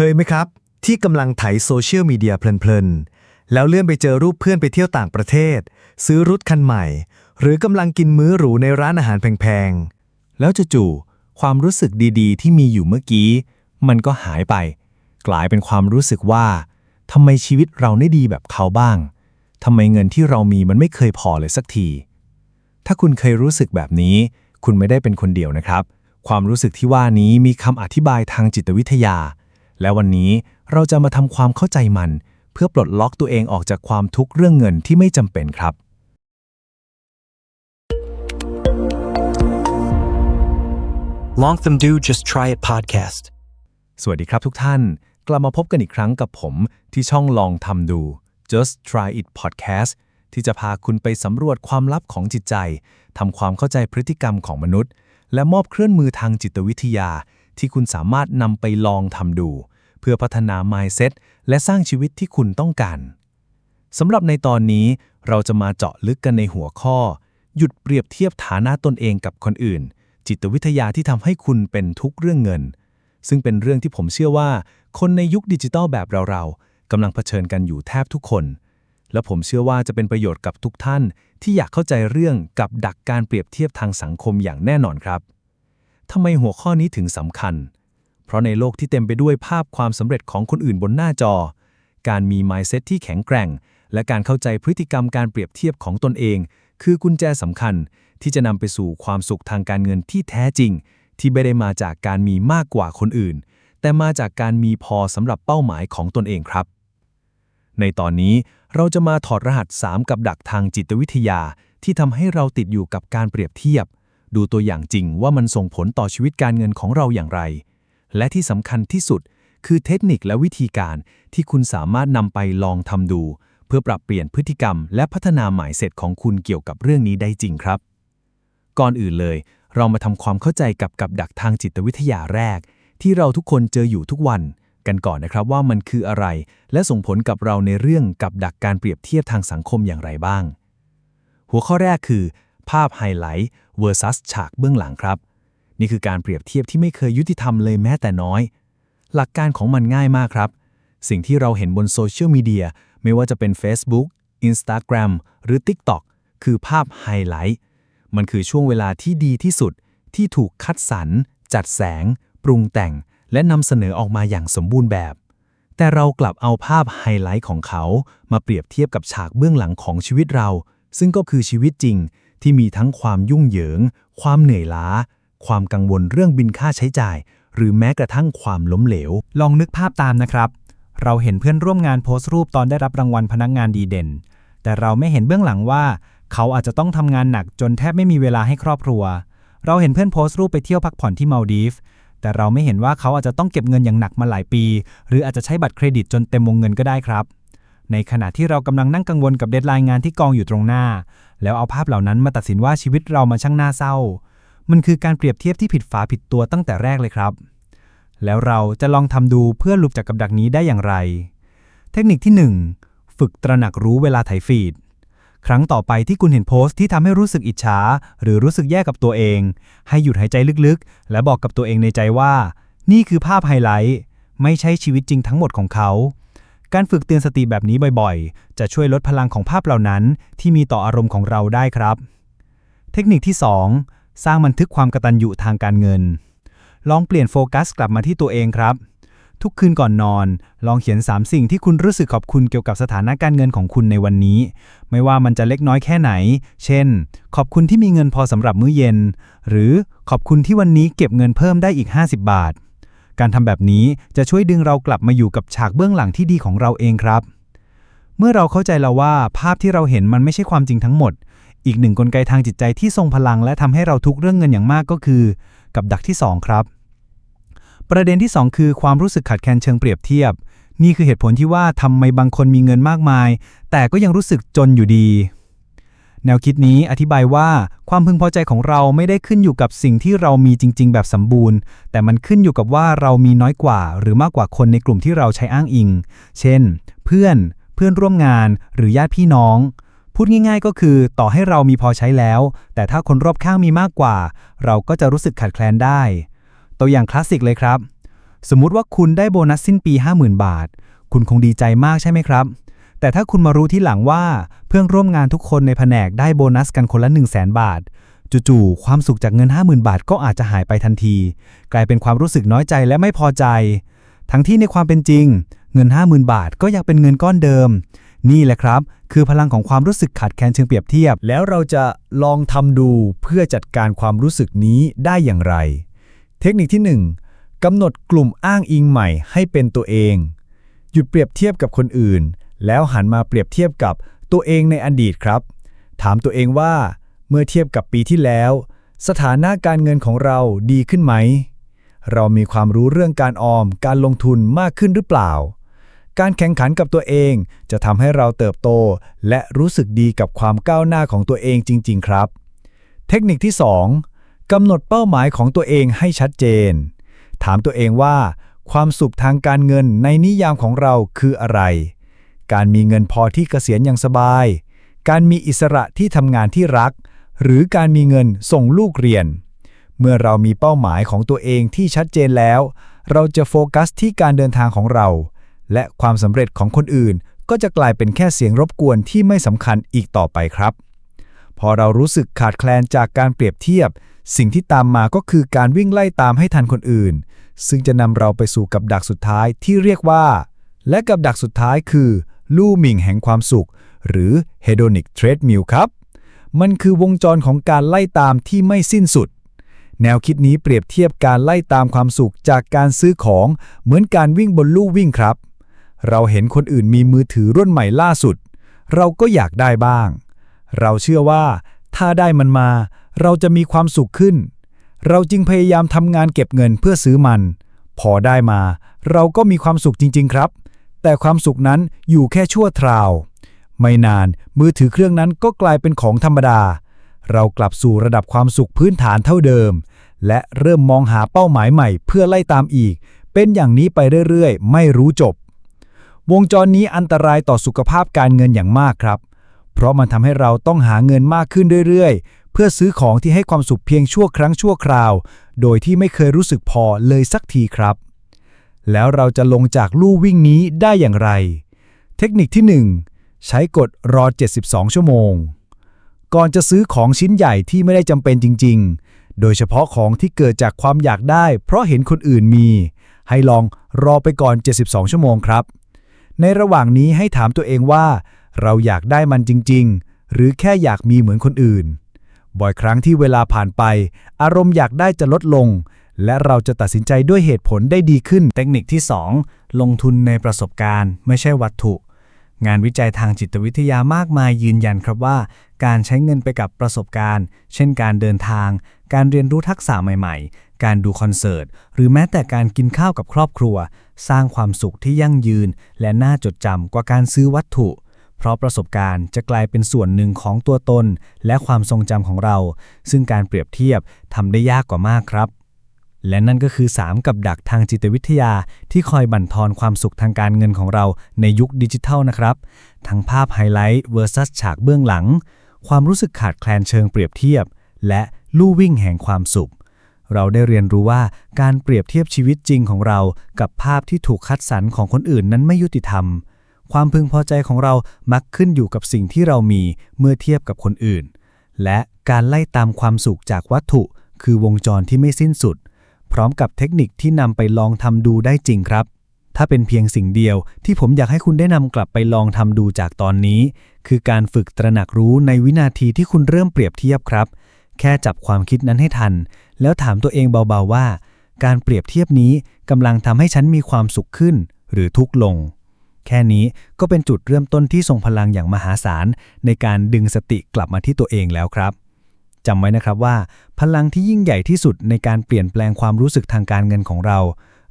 เคยไหมครับ ที่กำลังไถโซเชียลมีเดียเพลินๆ แล้วเลื่อนไปเจอรูปเพื่อนไปเที่ยวต่างประเทศ ซื้อรถคันใหม่ หรือกำลังกินมื้อหรูในร้านอาหารแพงๆ แล้วจู่ๆความรู้สึกดีๆ ที่มีอยู่เมื่อกี้ มันก็หายไป กลายเป็นความรู้สึกว่าทำไมชีวิตเราไม่ดีแบบเขาบ้างทำไมเงินที่เรามีมันไม่เคยพอเลยสักที ถ้าคุณเคยรู้สึกแบบนี้ คุณไม่ได้เป็นคนเดียวนะครับ ความรู้สึกที่ว่านี้มีคำอธิบายทางจิตวิทยา และวันนี้เราจะมาทำความเข้าใจมัน เพื่อปลดล็อกตัวเองออกจากความทุกข์เรื่องเงินที่ไม่จำเป็นครับ Long Them Do Just Try It podcast. สวัสดีครับทุกท่าน กลับมาพบกันอีกครั้งกับผมที่ช่องลองทำดู Just Try It Podcast ที่จะพาคุณไปสำรวจความลับของจิตใจทำความเข้าใจพฤติกรรมของมนุษย์ และมอบเครื่องมือทางจิตวิทยา ที่คุณสามารถนำไปลองทำดู เพื่อพัฒนา mindset และสร้างชีวิตที่คุณต้องการสำหรับในตอนนี้เราจะมาเจาะลึกกันในหัวข้อ หยุดเปรียบเทียบฐานะตนเองกับคนอื่น จิตวิทยาที่ทำให้คุณเป็นทุกเรื่องเงิน ซึ่งเป็นเรื่องที่ผมเชื่อว่า คนในยุคดิจิทัลแบบเราๆกำลังเผชิญกันอยู่แทบทุกคน และผมเชื่อว่าจะเป็นประโยชน์กับทุกท่าน ที่อยากเข้าใจเรื่องกับดักการเปรียบเทียบทางสังคมอย่างแน่นอนครับ ทำไมหัวข้อนี้ถึงสำคัญ เพราะในโลกที่เต็มไปด้วยภาพความสำเร็จของคนอื่นบนหน้าจอ การมี mindset ที่แข็งแกร่ง และการเข้าใจพฤติกรรมการเปรียบเทียบของตนเอง คือกุญแจสำคัญที่จะนำไปสู่ความสุขทางการเงินที่แท้จริง ที่ไม่ได้มาจากการมีมากกว่าคนอื่น แต่มาจากการมีพอสำหรับเป้าหมายของตนเองครับ ในตอนนี้เราจะมาถอดรหัส 3 กับดักทางจิตวิทยา ที่ทำให้เราติดอยู่กับการเปรียบเทียบ ดูตัวอย่างจริงว่ามันส่งผลต่อชีวิตการเงินของเราอย่างไร และที่สำคัญที่สุด คือเทคนิคและวิธีการที่คุณสามารถนำไปลองทำดู เพื่อปรับเปลี่ยนพฤติกรรม และพัฒนาหมายเสร็จของคุณเกี่ยวกับเรื่องนี้ได้จริงครับ ก่อนอื่นเลย เรามาทำความเข้าใจกับกับดักทางจิตวิทยาแรก ที่เราทุกคนเจออยู่ทุกวัน กันก่อนนะครับว่ามันคืออะไร และส่งผลกับเราในเรื่องกับดักการเปรียบเทียบทางสังคมอย่างไรบ้าง หัวข้อแรกคือ ภาพไฮไลท์ versus ฉากเบื้องหลังครับ นี่คือการเปรียบเทียบที่ไม่เคยยุติธรรมเลยแม้แต่น้อย หลักการของมันง่ายมากครับ สิ่งที่เราเห็นบนโซเชียลมีเดียไม่ว่าจะเป็น Facebook Instagram หรือ TikTok คือภาพไฮไลท์มันคือช่วงเวลาที่ดีที่สุดที่ถูกคัดสรร จัดแสง ปรุงแต่ง และนำเสนอออกมาอย่างสมบูรณ์แบบ แต่เรากลับเอาภาพไฮไลท์ของเขา มาเปรียบเทียบกับฉากเบื้องหลังของชีวิตเรา ซึ่งก็คือชีวิตจริง ที่มีทั้งความยุ่งเหยิง ความเหนื่อยล้า ความกังวลเรื่องบินค่าใช้จ่าย หรือแม้กระทั่งความล้มเหลว ลองนึกภาพตามนะครับ เราเห็นเพื่อนร่วมงานโพสต์รูปตอนได้รับรางวัลพนักงานดีเด่น แต่เราไม่เห็นเบื้องหลังว่า เขาอาจจะต้องทำงานหนักจนแทบไม่มีเวลาให้ครอบครัว เราเห็นเพื่อนโพสต์รูปไปเที่ยวพักผ่อนที่มาลดีฟแต่เราไม่เห็นว่าเขาอาจจะต้องเก็บเงินอย่างหนักมาหลายปี หรืออาจจะใช้บัตรเครดิตจนเต็มวงเงินก็ได้ครับ ในขณะที่เรากำลังนั่งกังวลกับเดดไลน์งานที่กองอยู่ตรงหน้า แล้วเอาภาพเหล่านั้นมาตัดสินว่าชีวิตเรามาช่างน่าเศร้า มันคือการเปรียบเทียบที่ผิดฝาผิดตัวตั้งแต่แรกเลยครับ แล้วเราจะลองทำดูเพื่อหลุดจากกับดักนี้ได้อย่างไร เทคนิคที่ 1 ฝึกตระหนักรู้เวลาไถฟีดครั้งต่อไปที่คุณเห็นโพสต์ที่ทำให้รู้สึกอิจฉาหรือรู้สึกแย่กับตัวเอง ให้หยุดหายใจลึกๆ และบอกกับตัวเองในใจว่า นี่คือภาพไฮไลท์ ไม่ใช่ชีวิตจริงทั้งหมดของเขา การฝึกเตือนสติแบบนี้บ่อยๆ จะช่วยลดพลังของภาพเหล่านั้น ที่มีต่ออารมณ์ของเราได้ครับ เทคนิคที่ 2 สร้างบันทึกความกตัญญูทางการเงิน ลองเปลี่ยนโฟกัสกลับมาที่ตัวเองครับ ทุกคืนก่อนนอน ลองเขียน 3 สิ่งที่คุณรู้สึกขอบคุณเกี่ยวกับสถานะการเงินของคุณในวันนี้ ไม่ว่ามันจะเล็กน้อยแค่ไหน เช่น ขอบคุณที่มีเงินพอสำหรับมื้อเย็น หรือขอบคุณที่วันนี้เก็บเงินเพิ่มได้อีก 50 บาท การทำแบบนี้จะช่วยดึงเรากลับมาอยู่กับฉากเบื้องหลังที่ดีของเราเองครับ เมื่อเราเข้าใจแล้วว่าภาพที่เราเห็นมันไม่ใช่ความจริงทั้งหมด อีกหนึ่งกลไกทางจิตใจที่ทรงพลังและทำให้เราทุกข์เรื่องเงินอย่างมากก็คือ กับดักที่ 2 ครับ ประเด็นที่ 2 คือความรู้สึกขัดแคลนเชิงเปรียบเทียบ นี่คือเหตุผลที่ว่าทำไมบางคนมีเงินมากมาย แต่ก็ยังรู้สึกจนอยู่ดี แนวคิดนี้อธิบายว่าความพึงพอใจของเราไม่ได้ขึ้นอยู่กับสิ่งที่เรามีจริง ๆ แบบสมบูรณ์ แต่มันขึ้นอยู่กับว่าเรามีน้อยกว่า หรือมากกว่าคนในกลุ่มที่เราใช้อ้างอิง เช่น เพื่อน เพื่อนร่วมงานหรือญาติพี่น้อง พูดง่ายๆ ก็คือต่อให้เรามีพอใช้แล้ว แต่ถ้าคนรอบข้างมีมากกว่า เราก็จะรู้สึกขาดแคลนได้ ตัวอย่างคลาสสิกเลยครับ สมมุติว่าคุณได้โบนัสสิ้นปี 50,000 บาท คุณคงดีใจมากใช่ไหมครับ แต่ถ้าคุณมารู้ที่หลังว่าเพื่อนร่วมงานทุกคนในแผนกได้โบนัสกันคนละ 1 0 0 0 0แบาท จู่ๆ ความสุขจากเงิน 50,000 บาทก็อาจจะหายไปทันที กลายเป็นความรู้สึกน้อยใจและไม่พอใจ ทั้งที่ในความเป็นจริง เงิน 50,000 บาทก็ยังเป็นเงินก้อนเดิม นี่แหละครับ คือพลังของความรู้สึกขาดแคลนเชิงเปรียบเทียบ แล้วเราจะลองทำดูเพื่อจัดการความรู้สึกนี้ได้อย่างไร เทคนิคที่ 1กำหนดกลุ่มอ้างอิงใหม่ให้เป็นตัวเอง หยุดเปรียบเทียบกับคนอื่น แล้วหันมาเปรียบเทียบกับตัวเองในอดีตครับ ถามตัวเองว่า เมื่อเทียบกับปีที่แล้ว สถานะการเงินของเราดีขึ้นไหม เรามีความรู้เรื่องการออมการลงทุนมากขึ้นหรือเปล่า การแข่งขันกับตัวเองจะทำให้เราเติบโต และรู้สึกดีกับความก้าวหน้าของตัวเองจริง ๆ ครับ เทคนิคที่ 2กำหนดเป้าหมายของตัวเองให้ชัดเจน ถามตัวเองว่า ความสุขทางการเงินในนิยามของเราคืออะไร การมีเงินพอที่เกษียณอย่างสบาย การมีอิสระที่ทำงานที่รัก หรือการมีเงินส่งลูกเรียน เมื่อเรามีเป้าหมายของตัวเองที่ชัดเจนแล้ว เราจะโฟกัสที่การเดินทางของเรา และความสำเร็จของคนอื่น ก็จะกลายเป็นแค่เสียงรบกวนที่ไม่สำคัญอีกต่อไปครับ พอเรารู้สึกขาดแคลนจากการเปรียบเทียบ สิ่งที่ตามมาก็คือการวิ่งไล่ตามให้ทันคนอื่น ซึ่งจะนำเราไปสู่กับดักสุดท้ายที่เรียกว่า และกับดักสุดท้ายคือ ลู่หมิ่งแห่งความสุข หรือ hedonic treadmill ครับ มันคือวงจรของการไล่ตามที่ไม่สิ้นสุด แนวคิดนี้เปรียบเทียบการไล่ตามความสุขจากการซื้อของ เหมือนการวิ่งบนลู่วิ่งครับ เราเห็นคนอื่นมีมือถือรุ่นใหม่ล่าสุด เราก็อยากได้บ้าง เราเชื่อว่า ถ้าได้มันมา เราจะมีความสุขขึ้น เราจึงพยายามทำงานเก็บเงินเพื่อซื้อมัน พอได้มา เราก็มีความสุขจริง ๆ ครับ แต่ความสุขนั้นอยู่แค่ชั่วคราว ไม่นานมือถือเครื่องนั้นก็กลายเป็นของธรรมดา เรากลับสู่ระดับความสุขพื้นฐานเท่าเดิม และเริ่มมองหาเป้าหมายใหม่เพื่อไล่ตามอีก เป็นอย่างนี้ไปเรื่อยๆ ไม่รู้จบ วงจรนี้อันตรายต่อสุขภาพการเงินอย่างมากครับ เพราะมันทำให้เราต้องหาเงินมากขึ้นเรื่อยๆ เพื่อซื้อของที่ให้ความสุขเพียงชั่วครั้งชั่วคราว โดยที่ไม่เคยรู้สึกพอเลยสักทีครับ แล้วเราจะลงจากลู่วิ่งนี้ได้อย่างไร เทคนิคที่ 1 ใช้กฎรอ 72 ชั่วโมง ก่อนจะซื้อของชิ้นใหญ่ที่ไม่ได้จำเป็นจริง ๆ โดยเฉพาะของที่เกิดจากความอยากได้ เพราะเห็นคนอื่นมี ให้ลองรอไปก่อน 72 ชั่วโมงครับ ในระหว่างนี้ให้ถามตัวเองว่า เราอยากได้มันจริง ๆ หรือแค่อยากมีเหมือนคนอื่น บ่อยครั้งที่เวลาผ่านไป อารมณ์อยากได้จะลดลง และเราจะตัดสินใจด้วยเหตุผลได้ดีขึ้น เทคนิคที่ 2 ลงทุนในประสบการณ์ ไม่ใช่วัตถุ งานวิจัยทางจิตวิทยามากมายยืนยันครับว่า การใช้เงินไปกับประสบการณ์ เช่นการเดินทาง การเรียนรู้ทักษะใหม่ ๆ การดูคอนเสิร์ต หรือแม้แต่การกินข้าวกับครอบครัว สร้างความสุขที่ยั่งยืน และน่าจดจำกว่าการซื้อวัตถุเพราะประสบการณ์จะกลายเป็นส่วนหนึ่งของตัวตน และความทรงจำของเรา ซึ่งการเปรียบเทียบทำได้ยากกว่ามากครับ และนั่นก็คือ 3 กับดักทางจิตวิทยา ที่คอยบั่นทอนความสุขทางการเงินของเราในยุคดิจิทัลนะครับ ทั้งภาพไฮไลท์ versus ฉากเบื้องหลัง ความรู้สึกขาดแคลนเชิงเปรียบเทียบ และลู่วิ่งแห่งความสุข เราได้เรียนรู้ว่าการเปรียบเทียบชีวิตจริงของเรา กับภาพที่ถูกคัดสรรของคนอื่นนั้นไม่ยุติธรรม ความพึงพอใจของเรามักขึ้นอยู่กับสิ่งที่เรามีเมื่อเทียบกับคนอื่น และการไล่ตามความสุขจากวัตถุ คือวงจรที่ไม่สิ้นสุด พร้อมกับเทคนิคที่นำไปลองทำดูได้จริงครับ ถ้าเป็นเพียงสิ่งเดียวที่ผมอยากให้คุณได้นำกลับไปลองทำดูจากตอนนี้ คือการฝึกตระหนักรู้ในวินาทีที่คุณเริ่มเปรียบเทียบครับ แค่จับความคิดนั้นให้ทัน แล้วถามตัวเองเบาๆว่า การเปรียบเทียบนี้กำลังทำให้ฉันมีความสุขขึ้น หรือทุกข์ลงแค่นี้ก็เป็นจุดเริ่มต้นที่ทรงพลังอย่างมหาศาลในการดึงสติกลับมาที่ตัวเองแล้วครับ จำไว้นะครับว่า พลังที่ยิ่งใหญ่ที่สุดในการเปลี่ยนแปลงความรู้สึกทางการเงินของเรา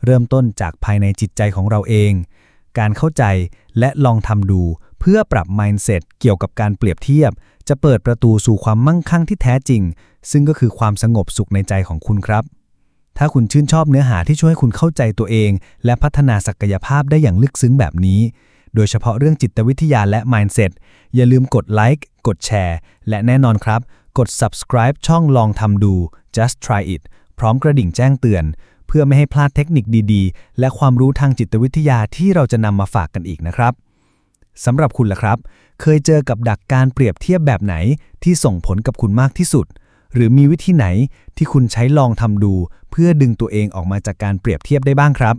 เริ่มต้นจากภายในจิตใจของเราเอง การเข้าใจและลองทำดู เพื่อปรับ mindset เกี่ยวกับการเปรียบเทียบ จะเปิดประตูสู่ความมั่งคั่งที่แท้จริง ซึ่งก็คือความสงบสุขในใจของคุณครับ ถ้าคุณชื่นชอบเนื้อหาที่ช่วยให้คุณเข้าใจตัวเอง และพัฒนาศักยภาพได้อย่างลึกซึ้งแบบนี้โดยเฉพาะเรื่องจิตวิทยาและ mindset อย่าลืมกดไลค์ กดแชร์ และแน่นอนครับ กด subscribe ช่องลองทำดู just try it พร้อมกระดิ่งแจ้งเตือน เพื่อไม่ให้พลาดเทคนิคดีๆ และความรู้ทางจิตวิทยาที่เราจะนำมาฝากกันอีกนะครับสำหรับคุณล่ะครับ เคยเจอกับดักการเปรียบเทียบแบบไหนที่ส่งผลกับคุณมากที่สุด หรือมีวิธีไหนที่คุณใช้ลองทำดู เพื่อดึงตัวเองออกมาจากการเปรียบเทียบได้บ้างครับ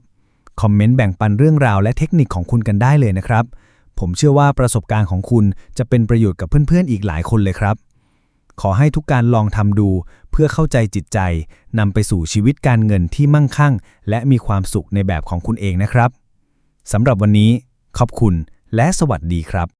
คอมเมนต์แบ่งปันเรื่องราวและเทคนิคของคุณกันได้เลยนะครับ ผมเชื่อว่าประสบการณ์ของคุณจะเป็นประโยชน์กับเพื่อนๆอีกหลายคนเลยครับ ขอให้ทุกการลองทำดู เพื่อเข้าใจจิตใจนำไปสู่ชีวิตการเงินที่มั่งคั่ง และมีความสุขในแบบของคุณเองนะครับสำหรับวันนี้ ขอบคุณและสวัสดีครับ